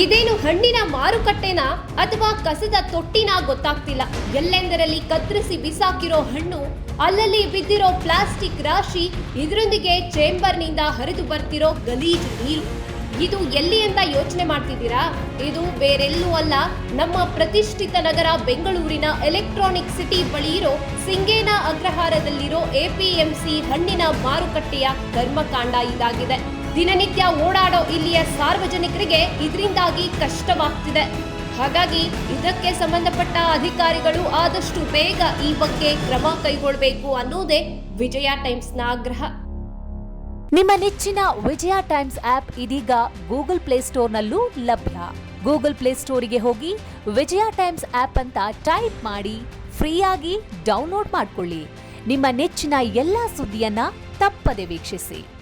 ಇದೇನು ಹಣ್ಣಿನ ಮಾರುಕಟ್ಟೆನಾ ಅಥವಾ ಕಸದ ತೊಟ್ಟಿನ ಗೊತ್ತಾಗ್ತಿಲ್ಲ. ಎಲ್ಲೆಂದರಲ್ಲಿ ಕತ್ತರಿಸಿ ಬಿಸಾಕಿರೋ ಹಣ್ಣು, ಅಲ್ಲಲ್ಲಿ ಬಿದ್ದಿರೋ ಪ್ಲಾಸ್ಟಿಕ್ ರಾಶಿ, ಇದರೊಂದಿಗೆ ಚೇಂಬರ್ನಿಂದ ಹರಿದು ಬರ್ತಿರೋ ಗಲೀಜು ನೀರು. ಇದು ಎಲ್ಲಿ ಅಂತ ಯೋಚನೆ ಮಾಡ್ತಿದ್ದೀರಾ? ಇದು ಬೇರೆಲ್ಲೂ ಅಲ್ಲ, ನಮ್ಮ ಪ್ರತಿಷ್ಠಿತ ನಗರ ಬೆಂಗಳೂರಿನ ಎಲೆಕ್ಟ್ರಾನಿಕ್ ಸಿಟಿ ಬಳಿ ಇರೋ ಸಿಂಗೇನ ಅಗ್ರಹಾರದಲ್ಲಿರೋ ಎಪಿಎಂಸಿ ಹಣ್ಣಿನ ಮಾರುಕಟ್ಟೆಯ ಕರ್ಮಕಾಂಡ ಇದಾಗಿದೆ. ದಿನನಿತ್ಯ ಓಡಾಡೋ ಇಲ್ಲಿಯ ಸಾರ್ವಜನಿಕರಿಗೆ ಇದರಿಂದಾಗಿ ಕಷ್ಟವಾಗ್ತಿದೆ. ಹಾಗಾಗಿ ಇದಕ್ಕೆ ಸಂಬಂಧಪಟ್ಟ ಅಧಿಕಾರಿಗಳು ಆದಷ್ಟು ಬೇಗ ಈ ಬಗ್ಗೆ ಕ್ರಮ ಕೈಗೊಳ್ಳಬೇಕು ಅನ್ನೋದೇ ವಿಜಯ ಟೈಮ್ಸ್ನ ಆಗ್ರಹ. ನಿಮ್ಮ ನೆಚ್ಚಿನ ವಿಜಯ ಟೈಮ್ಸ್ ಆಪ್ ಇದೀಗ ಗೂಗಲ್ ಪ್ಲೇಸ್ಟೋರ್ನಲ್ಲೂ ಲಭ್ಯ. ಗೂಗಲ್ ಪ್ಲೇಸ್ಟೋರಿಗೆ ಹೋಗಿ ವಿಜಯ ಟೈಮ್ಸ್ ಆಪ್ ಅಂತ ಟೈಪ್ ಮಾಡಿ ಫ್ರೀಯಾಗಿ ಡೌನ್ಲೋಡ್ ಮಾಡಿಕೊಳ್ಳಿ. ನಿಮ್ಮ ನೆಚ್ಚಿನ ಎಲ್ಲಾ ಸುದ್ದಿಯನ್ನ ತಪ್ಪದೆ ವೀಕ್ಷಿಸಿ.